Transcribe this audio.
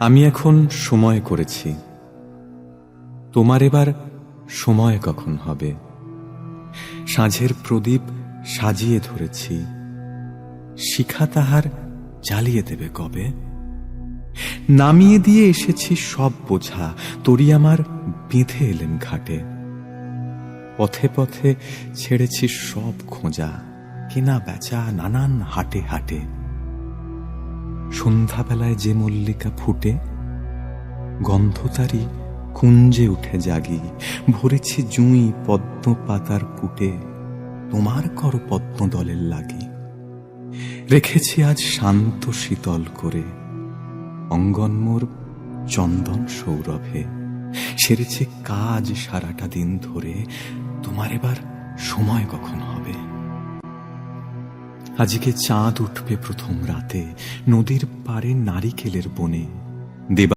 আমি এখন সময় করেছি। তোমার এবার সময় কখন হবে? সাঁঝের প্রদীপ সাজিয়ে ধরেছি। শিখা তাহার জ্বালিয়ে দেবে কবে? নামিয়ে দিয়ে এসেছি সব বোঝা। তরি আমার বেঁধে এলেন ঘাটে। পথে পথে ছেড়েছি সব খোঁজা। কেনা বেচা নানান হাটে হাটে। সন্ধ্যাবেলায় যে মল্লিকা ফুটে গন্ধ তারি কুঞ্জে উঠে জাগি। ভরেছি জুঁই পদ্ম পাতার পুটে তোমার কর পদ্ম দলের লাগি। রেখেছি আজ শান্ত শীতল করে অঙ্গন মোর চন্দন সৌরভে। সেরেছে কাজ সারাটা দিন ধরে, তোমার এবার সময় কখন হবে? আজকে চাঁদ উঠবে প্রথম রাতে নদীর পারে নারিকেলের বনে। দেবা